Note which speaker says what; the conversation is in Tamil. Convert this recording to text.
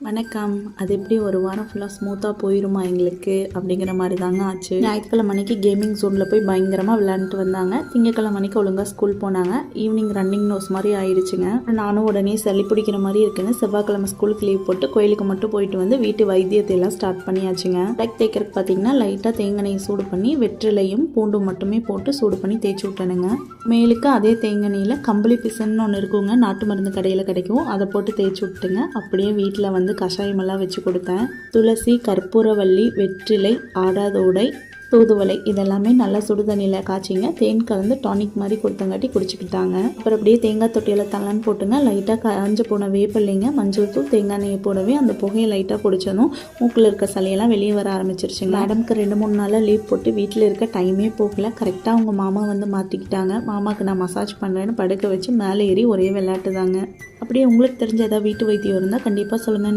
Speaker 1: வணக்கம். அது எப்படி ஒரு வாரம் ஃபுல்லாக ஸ்மூத்தாக போயிருமா எங்களுக்கு? அப்படிங்கிற மாதிரி தாங்க ஆச்சு. ஞாயிற்றுக்கிழமை அன்னைக்கு கேமிங் ஜோனில் போய் பயங்கரமாக விளையாண்டுட்டு வந்தாங்க. திங்கக்கிழமை அன்னைக்கு ஒழுங்காக ஸ்கூல் போனாங்க. ஈவினிங் ரன்னிங் நோஸ் மாதிரி ஆயிடுச்சுங்க. நானும் உடனே சளி பிடிக்கிற மாதிரி இருக்குன்னு செவ்வாய்க்கிழமை ஸ்கூலுக்கு லீவ் போட்டு கோயிலுக்கு மட்டும் போயிட்டு வந்து வீட்டு வைத்தியத்தை எல்லாம் ஸ்டார்ட் பண்ணியாச்சுங்க. லைக் தேய்க்கிறதுக்கு பார்த்தீங்கன்னா லைட்டாக தேங்காய் சூடு பண்ணி வெற்றிலையும் பூண்டும் மட்டுமே போட்டு சூடு பண்ணி தேய்ச்சி விட்டனுங்க. மேலுக்கு அதே தேங்காயில் கம்பளி பிசன்னு ஒன்று இருக்குங்க. நாட்டு மருந்து கடையில் கிடைக்கும். அதை போட்டு தேய்ச்சி விட்டுங்க. அப்படியே வீட்டில் வந்து கஷாயமெல்லாம் வச்சு கொடுத்தேன். துளசி கற்பூரவள்ளி வெற்றிலை ஆடாதோடை தூதுவளை இதெல்லாமே நல்லா சுடு தண்ணியில் காய்ச்சிங்க. தேன் கலந்து டானிக் மாதிரி கொடுத்தங்காட்டி குடிச்சிக்கிட்டாங்க. அப்புறம் அப்படியே தேங்காய் தொட்டியில் தலன்னு போட்டுங்க. லைட்டாக காஞ்ச போன வேப்பில்லைங்க மஞ்சள் தூள் தேங்காய் நெய்யை போடவே அந்த புகையை லைட்டாக பிடிச்சதும் மூக்கில் இருக்க சளியெல்லாம் வெளியே வர ஆரம்பிச்சிருச்சுங்க. மேடம்க்கு ரெண்டு மூணு நாளாக லீவ் போட்டு வீட்டில் இருக்க டைமே போகல. கரெக்டாக அவங்க மாமா வந்து மாற்றிக்கிட்டாங்க மாமாவுக்கு நான் மசாஜ் பண்ணுறேன்னு படுக்க வச்சு மேலே ஏறி ஒரே விளையாட்டு தாங்க அப்படியே உங்களுக்கு தெரிஞ்ச ஏதாவது வீட்டு வைத்தியம் இருந்தால் கண்டிப்பாக சொல்லுங்கள்